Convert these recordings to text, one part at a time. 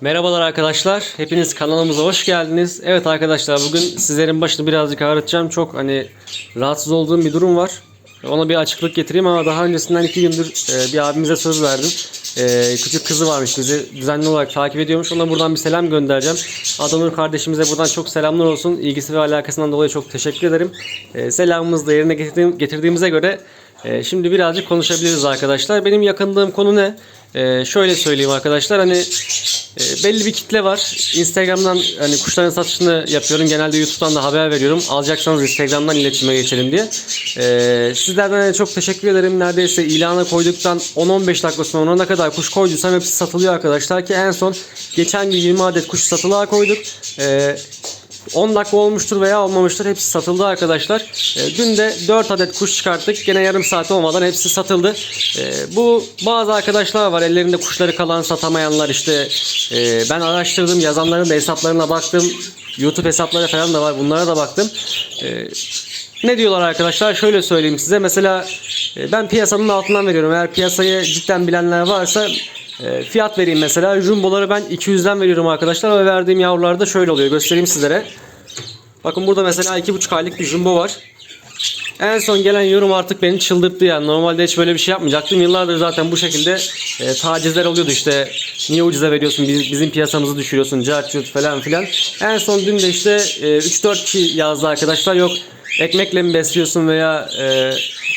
Merhabalar arkadaşlar. Hepiniz kanalımıza hoş geldiniz. Evet arkadaşlar bugün sizlerin başını birazcık ağrıtacağım. Çok hani rahatsız olduğum bir durum var. Ona bir açıklık getireyim ama daha öncesinden iki gündür e, bir abimize söz verdim. E, küçük kızı varmış bizi düzenli olarak takip ediyormuş. Ona buradan bir selam göndereceğim. Adanur kardeşimize buradan çok selamlar olsun. İlgisi ve alakasından dolayı çok teşekkür ederim. E, selamımızı da yerine getirdiğim, getirdiğimize göre e, şimdi birazcık konuşabiliriz arkadaşlar. Benim yakındığım konu ne? E, şöyle söyleyeyim arkadaşlar hani e, belli bir kitle var. Instagram'dan hani kuşların satışını yapıyorum. Genelde YouTube'dan da haber veriyorum. Alacaksanız Instagram'dan iletişime geçelim diye. E, sizlerden çok teşekkür ederim. Neredeyse ilana koyduktan 10-15 dakika sonra ne kadar kuş koyduysam hepsi satılıyor arkadaşlar ki en son geçen gün 20 adet kuş satılığa koyduk. 10 dakika olmuştur veya olmamıştır. Hepsi satıldı arkadaşlar. E, dün de 4 adet kuş çıkarttık. Gene yarım saat olmadan hepsi satıldı. E, bu bazı arkadaşlar var. Ellerinde kuşları kalan satamayanlar işte. e, ben araştırdım. Yazanların da hesaplarına baktım. YouTube hesapları falan da var. Bunlara da baktım. Ne diyorlar arkadaşlar? Şöyle söyleyeyim size. Mesela e, ben piyasanın altından veriyorum. Eğer piyasayı cidden bilenler varsa e, fiyat vereyim mesela. Jumboları ben 200'den veriyorum arkadaşlar. Ve verdiğim yavrularda şöyle oluyor. Göstereyim sizlere. Bakın burada mesela 2,5 aylık bir jumbo var. En son gelen yorum artık beni çıldırttı yani. Normalde hiç böyle bir şey yapmayacaktım. Yıllardır zaten bu şekilde e, tacizler oluyordu işte. Niye ucuza veriyorsun? Biz- bizim piyasamızı düşürüyorsun. Cart falan filan. En son dün de işte e, 3-4 kişi yazdı arkadaşlar. Yok ekmekle mi besliyorsun veya e,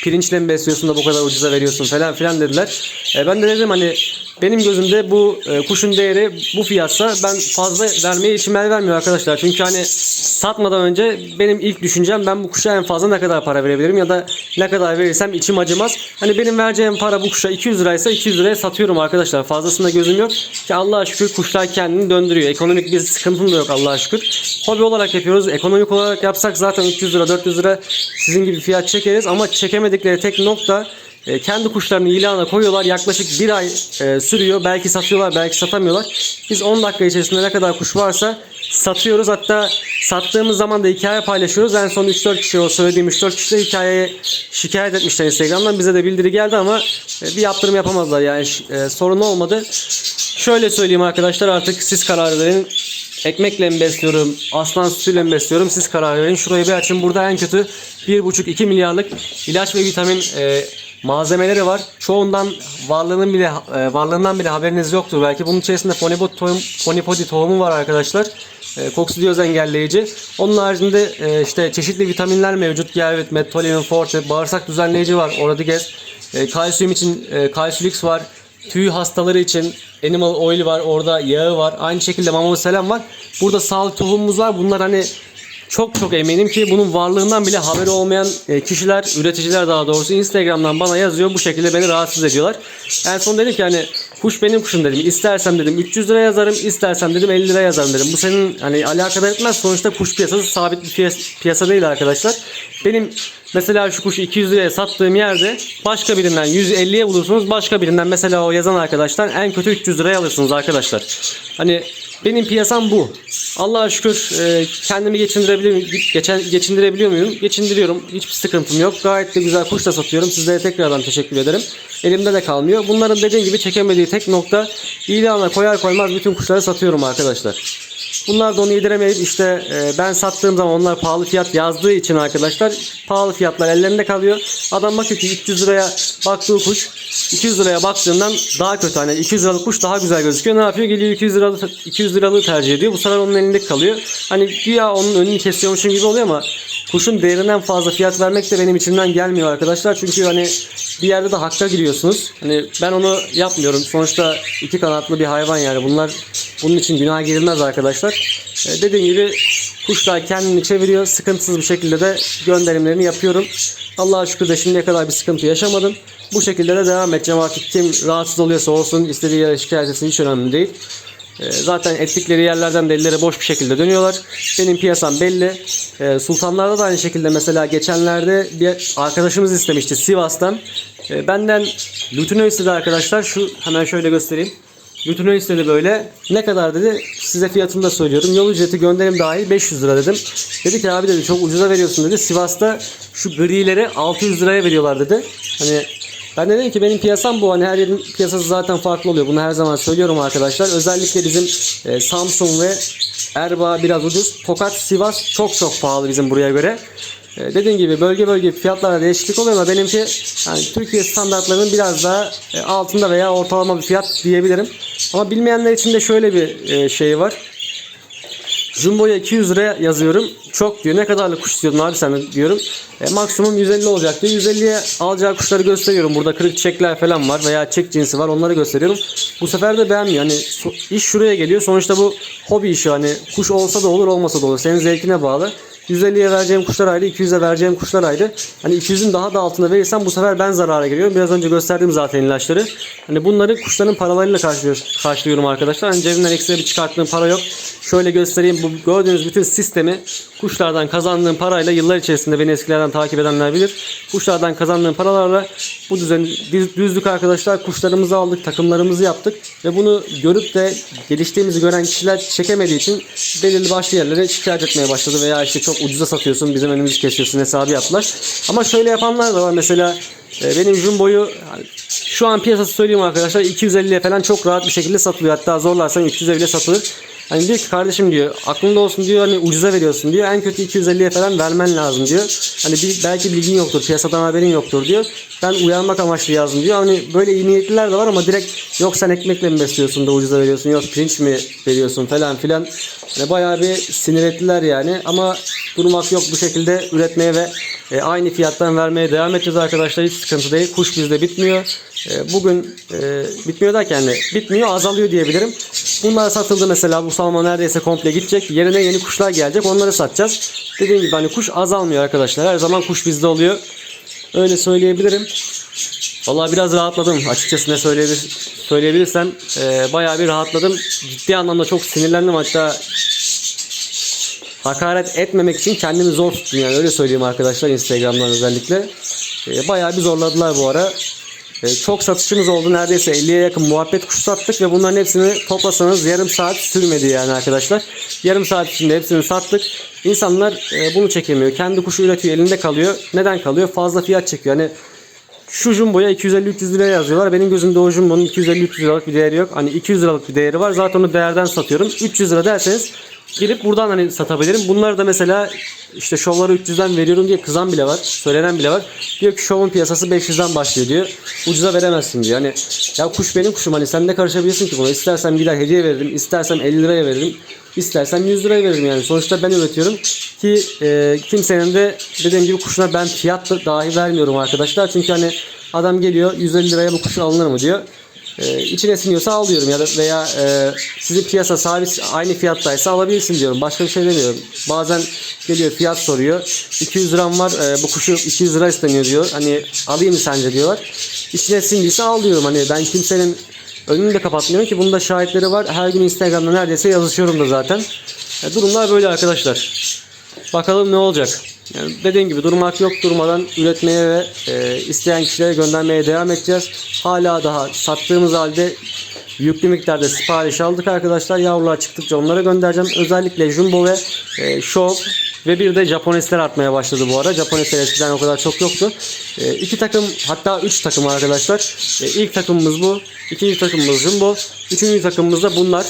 pirinçle mi besliyorsun da bu kadar ucuza veriyorsun falan filan dediler. E, ben de dedim hani benim gözümde bu e, kuşun değeri bu fiyatsa ben fazla vermeye içim el vermiyor arkadaşlar. Çünkü hani satmadan önce benim ilk düşüncem ben bu kuşa en fazla ne kadar para verebilirim ya da ne kadar verirsem içim acımaz. Hani benim vereceğim para bu kuşa 200 liraysa 200 liraya satıyorum arkadaşlar. Fazlasında gözüm yok ki Allah'a şükür kuşlar kendini döndürüyor. Ekonomik bir sıkıntım da yok Allah'a şükür. Hobi olarak yapıyoruz. Ekonomik olarak yapsak zaten 300 lira 400 lira sizin gibi fiyat çekeriz ama çekemedikleri tek nokta e, kendi kuşlarını ilana koyuyorlar. Yaklaşık bir ay e, sürüyor. Belki satıyorlar, belki satamıyorlar. Biz 10 dakika içerisinde ne kadar kuş varsa satıyoruz. Hatta sattığımız zaman da hikaye paylaşıyoruz. En son 3-4 kişi o söylediğim 3-4 kişi de hikayeye şikayet etmişler Instagram'dan. Bize de bildiri geldi ama e, bir yaptırım yapamadılar. Yani e, sorun olmadı. Şöyle söyleyeyim arkadaşlar artık siz karar verin. Ekmekle mi besliyorum, aslan sütüyle mi besliyorum siz karar verin. Şurayı bir açın. Burada en kötü 1,5-2 milyarlık ilaç ve vitamin e, malzemeleri var. Çoğundan varlığının bile e, varlığından bile haberiniz yoktur. Belki bunun içerisinde fonibot tohum, fonipodi tohumu var arkadaşlar. E, koksidiyoz engelleyici. Onun haricinde e, işte çeşitli vitaminler mevcut. Gervit, Metolin, Forte, bağırsak düzenleyici var. Oradiges. E, kalsiyum için e, Calciulix var. Tüy hastaları için animal oil var. Orada yağı var. Aynı şekilde mama selam var. Burada sağlık tohumumuz var. Bunlar hani çok çok eminim ki bunun varlığından bile haberi olmayan e, kişiler, üreticiler daha doğrusu Instagram'dan bana yazıyor. Bu şekilde beni rahatsız ediyorlar. En son dedim ki hani kuş benim kuşum dedim. İstersem dedim 300 lira yazarım, istersem dedim 50 lira yazarım dedim. Bu senin hani alakadar etmez. Sonuçta kuş piyasası sabit bir piyas- piyasa değil arkadaşlar. Benim mesela şu kuşu 200 liraya sattığım yerde başka birinden 150'ye bulursunuz. Başka birinden mesela o yazan arkadaştan en kötü 300 liraya alırsınız arkadaşlar. Hani benim piyasam bu. Allah'a şükür e, kendimi geçindirebiliyor muyum? Geçen, geçindirebiliyor muyum? Geçindiriyorum. Hiçbir sıkıntım yok. Gayet de güzel kuş da satıyorum. Sizlere tekrardan teşekkür ederim. Elimde de kalmıyor. Bunların dediğim gibi çekemediği tek nokta ilana koyar koymaz bütün kuşları satıyorum arkadaşlar. Bunlar da onu yediremeyip işte e, ben sattığım zaman onlar pahalı fiyat yazdığı için arkadaşlar pahalı fiyatlar ellerinde kalıyor. Adam bakıyor ki 300 liraya baktığı kuş 200 liraya baktığından daha kötü. Hani 200 liralık kuş daha güzel gözüküyor. Ne yapıyor? Geliyor 200 liralık 200 liralığı tercih ediyor. Bu sefer onun elinde kalıyor. Hani güya onun önünü kesiyormuşum gibi oluyor ama kuşun değerinden fazla fiyat vermek de benim içimden gelmiyor arkadaşlar. Çünkü hani bir yerde de hakka giriyorsunuz. Hani ben onu yapmıyorum. Sonuçta iki kanatlı bir hayvan yani. Bunlar bunun için günah girilmez arkadaşlar. Ee, dediğim gibi kuşlar kendini çeviriyor. Sıkıntısız bir şekilde de gönderimlerini yapıyorum. Allah'a şükür de şimdiye kadar bir sıkıntı yaşamadım. Bu şekilde de devam edeceğim artık. Kim rahatsız oluyorsa olsun, istediği yere şikayet etsin hiç önemli değil. Ee, Zaten ettikleri yerlerden de elleri boş bir şekilde dönüyorlar. Benim piyasam belli. Ee, Sultanlarda da aynı şekilde mesela geçenlerde bir arkadaşımız istemişti Sivas'tan. Ee, Benden Lutino istedi arkadaşlar. Şu hemen şöyle göstereyim. Lutino istedi böyle. Ne kadar dedi? Size fiyatını da söylüyorum. Yol ücreti gönderim dahil 500 lira dedim. Dedi ki abi dedi çok ucuza veriyorsun dedi. Sivas'ta şu grileri 600 liraya veriyorlar dedi. Hani Ben de dedim ki benim piyasam bu. Hani her yerin piyasası zaten farklı oluyor. Bunu her zaman söylüyorum arkadaşlar. Özellikle bizim e, Samsung ve Erbaa biraz ucuz. Fakat Sivas çok çok pahalı bizim buraya göre. E, dediğim gibi bölge bölge fiyatlarda değişiklik oluyor ama benimki yani Türkiye standartlarının biraz daha e, altında veya ortalama bir fiyat diyebilirim. Ama bilmeyenler için de şöyle bir e, şey var. Jumbo'ya 200 lira yazıyorum. Çok diyor. Ne kadarlık kuş istiyordun abi sen diyorum. E, maksimum 150 olacak diyor. 150'ye alacağı kuşları gösteriyorum. Burada kırık çiçekler falan var veya çek cinsi var. Onları gösteriyorum. Bu sefer de beğenmiyor. Hani iş şuraya geliyor. Sonuçta bu hobi işi. Hani kuş olsa da olur olmasa da olur. Senin zevkine bağlı. 150'ye vereceğim kuşlar ayrı, 200'e vereceğim kuşlar ayrı. Hani 200'ün daha da altında verirsem bu sefer ben zarara giriyorum. Biraz önce gösterdiğim zaten ilaçları. Hani bunları kuşların paralarıyla karşılıyor- karşılıyorum arkadaşlar. Hani cebimden ekstra bir çıkarttığım para yok. Şöyle göstereyim. Bu gördüğünüz bütün sistemi kuşlardan kazandığım parayla yıllar içerisinde beni eskilerden takip edenler bilir. Kuşlardan kazandığım paralarla bu düzen düz- düzlük arkadaşlar kuşlarımızı aldık, takımlarımızı yaptık ve bunu görüp de geliştiğimizi gören kişiler çekemediği için belirli başlı yerlere şikayet etmeye başladı veya işte çok ucuza satıyorsun, bizim önümüzü kesiyorsun hesabı yaptılar. Ama şöyle yapanlar da var. Mesela e, benim jumboyu şu an piyasası söyleyeyim arkadaşlar 250'ye falan çok rahat bir şekilde satılıyor. Hatta zorlarsan 300'e bile satılır. Hani diyor ki kardeşim diyor aklında olsun diyor hani ucuza veriyorsun diyor. En kötü 250'ye falan vermen lazım diyor. Hani bir, belki bilgin yoktur, piyasadan haberin yoktur diyor. Ben uyarmak amaçlı yazdım diyor. Hani böyle iyi niyetliler de var ama direkt yok sen ekmekle mi besliyorsun da ucuza veriyorsun yok pirinç mi veriyorsun falan filan. Hani bayağı bir sinir ettiler yani ama durmak yok bu şekilde üretmeye ve e, aynı fiyattan vermeye devam edeceğiz arkadaşlar. Hiç sıkıntı değil. Kuş bizde bitmiyor. E, bugün e, bitmiyor derken yani bitmiyor azalıyor diyebilirim. Bunlar satıldı mesela. Bu salma neredeyse komple gidecek. Yerine yeni kuşlar gelecek. Onları satacağız. Dediğim gibi hani kuş azalmıyor arkadaşlar. Her zaman kuş bizde oluyor. Öyle söyleyebilirim. Vallahi biraz rahatladım. Açıkçası ne söyleyebilir, söyleyebilirsem e, bayağı bir rahatladım. Ciddi anlamda çok sinirlendim. Hatta hakaret etmemek için kendimi zor tuttum yani öyle söyleyeyim arkadaşlar Instagram'dan özellikle. E, bayağı bir zorladılar bu ara. E, çok satışımız oldu. Neredeyse 50'ye yakın muhabbet kuşu sattık ve bunların hepsini toplasanız yarım saat sürmedi yani arkadaşlar. Yarım saat içinde hepsini sattık. İnsanlar e, bunu çekemiyor. Kendi kuşu üretiyor, elinde kalıyor. Neden kalıyor? Fazla fiyat çekiyor. Hani şu jumboya 250-300 liraya yazıyorlar. Benim gözümde o jumbonun 250-300 liralık bir değeri yok. Hani 200 liralık bir değeri var. Zaten onu değerden satıyorum. 300 lira derseniz girip buradan hani satabilirim. Bunları da mesela işte şovları 300'den veriyorum diye kızan bile var. Söylenen bile var. Diyor ki şovun piyasası 500'den başlıyor diyor. Ucuza veremezsin diyor. Hani ya kuş benim kuşum hani sen ne karışabilirsin ki buna. İstersen gider hediye veririm. istersem 50 liraya veririm. istersem 100 liraya veririm yani. Sonuçta ben üretiyorum ki e, kimsenin de dediğim gibi kuşuna ben fiyat da dahi vermiyorum arkadaşlar. Çünkü hani adam geliyor 150 liraya bu kuşu alınır mı diyor. E, içine siniyorsa alıyorum ya da veya e, sizin piyasa sabit aynı fiyattaysa alabilirsin diyorum. Başka bir şey demiyorum. Bazen geliyor fiyat soruyor. 200 liram var e, bu kuşu 200 lira isteniyor diyor. Hani alayım mı sence diyorlar. İçine sindiyse al diyorum. Hani ben kimsenin önünü de kapatmıyorum ki bunda şahitleri var. Her gün Instagram'da neredeyse yazışıyorum da zaten. E, durumlar böyle arkadaşlar. Bakalım ne olacak. Yani dediğim gibi durmak yok durmadan üretmeye ve e, isteyen kişilere göndermeye devam edeceğiz. Hala daha sattığımız halde yüklü miktarda sipariş aldık arkadaşlar. Yavrular çıktıkça onlara göndereceğim. Özellikle Jumbo ve e, Show ve bir de Japonesler artmaya başladı bu ara. Japonesler eskiden o kadar çok yoktu. E, iki takım hatta üç takım arkadaşlar. E, ilk takımımız bu. ikinci takımımız Jumbo. Üçüncü takımımız da bunlar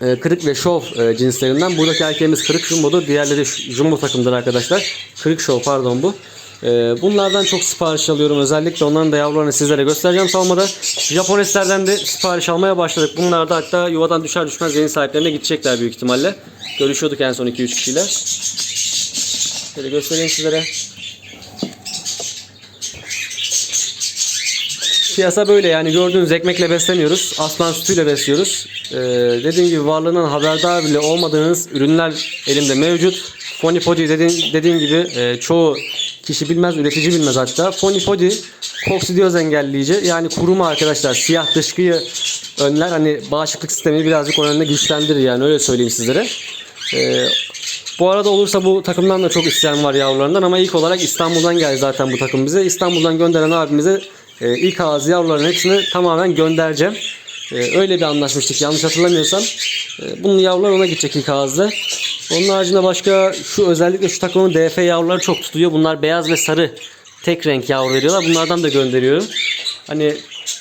e, kırık ve şov e, cinslerinden. Buradaki erkeğimiz kırık jumbodur. Diğerleri jumbo takımdır arkadaşlar. Kırık şov pardon bu. E, bunlardan çok sipariş alıyorum. Özellikle onların da yavrularını sizlere göstereceğim salmada. Japoneslerden de sipariş almaya başladık. Bunlar da hatta yuvadan düşer düşmez yeni sahiplerine gidecekler büyük ihtimalle. Görüşüyorduk en son 2-3 kişiyle. Şöyle göstereyim sizlere. Piyasa böyle yani gördüğünüz ekmekle beslemiyoruz. Aslan sütüyle besliyoruz. Ee, dediğim gibi varlığından haberdar bile olmadığınız ürünler elimde mevcut. Fonipodi dediğin, dediğim gibi e, çoğu kişi bilmez, üretici bilmez hatta. Fonipodi koksidioz engelleyici yani kuruma arkadaşlar siyah dışkıyı önler. Hani bağışıklık sistemini birazcık o yönde güçlendirir yani öyle söyleyeyim sizlere. Ee, bu arada olursa bu takımdan da çok isteyen var yavrularından ama ilk olarak İstanbul'dan geldi zaten bu takım bize. İstanbul'dan gönderen abimize e, ilk ağız yavruların hepsini tamamen göndereceğim. E, öyle bir anlaşmıştık yanlış hatırlamıyorsam. E, bunun yavrular ona gidecek ilk ağızda. Onun haricinde başka şu özellikle şu takımın DF yavruları çok tutuyor. Bunlar beyaz ve sarı tek renk yavru veriyorlar. Bunlardan da gönderiyorum. Hani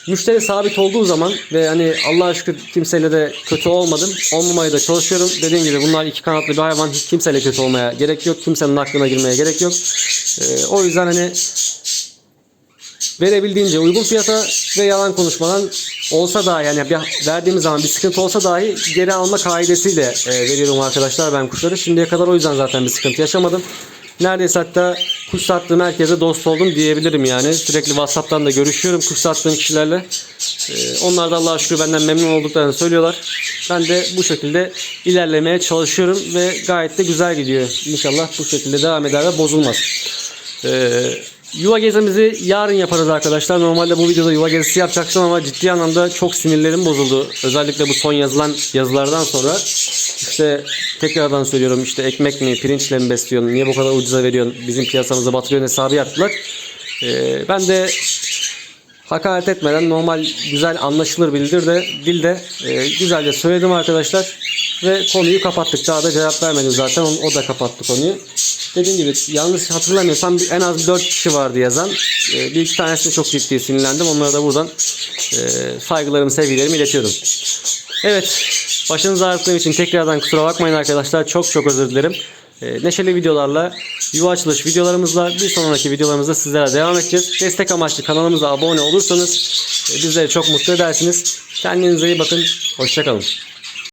müşteri sabit olduğu zaman ve hani Allah'a şükür kimseyle de kötü olmadım. Olmamaya da çalışıyorum. Dediğim gibi bunlar iki kanatlı bir hayvan. Hiç kimseyle kötü olmaya gerek yok. Kimsenin aklına girmeye gerek yok. Ee, o yüzden hani verebildiğince uygun fiyata ve yalan konuşmadan olsa dahi yani verdiğimiz zaman bir sıkıntı olsa dahi geri alma kaidesiyle e, veriyorum arkadaşlar ben kuşları. Şimdiye kadar o yüzden zaten bir sıkıntı yaşamadım. Neredeyse hatta kuş sattığım herkese dost oldum diyebilirim yani. Sürekli WhatsApp'tan da görüşüyorum kuş sattığım kişilerle. E, onlar da Allah'a şükür benden memnun olduklarını söylüyorlar. Ben de bu şekilde ilerlemeye çalışıyorum ve gayet de güzel gidiyor. İnşallah bu şekilde devam eder ve bozulmaz. Ee, yuva gezimizi yarın yaparız arkadaşlar. Normalde bu videoda yuva gezisi yapacaktım ama ciddi anlamda çok sinirlerim bozuldu. Özellikle bu son yazılan yazılardan sonra. İşte tekrardan söylüyorum işte ekmek mi pirinçle mi besliyorsun? Niye bu kadar ucuza veriyorsun? Bizim piyasamızı batırıyorsun hesabı yaptılar. Ee, ben de hakaret etmeden normal güzel anlaşılır bildir de dilde e, güzelce söyledim arkadaşlar ve konuyu kapattık. Daha da cevap vermedi zaten. O da kapattı konuyu. Dediğim gibi yanlış hatırlamıyorsam en az 4 kişi vardı yazan. E, bir iki tanesine çok ciddi sinirlendim. Onlara da buradan e, saygılarımı, sevgilerimi iletiyorum. Evet. Başınızı ağrıttığım için tekrardan kusura bakmayın arkadaşlar. Çok çok özür dilerim. E, neşeli videolarla, yuva açılış videolarımızla bir sonraki videolarımızda sizlere devam edeceğiz. Destek amaçlı kanalımıza abone olursanız e, bizleri çok mutlu edersiniz. Kendinize iyi bakın. Hoşçakalın.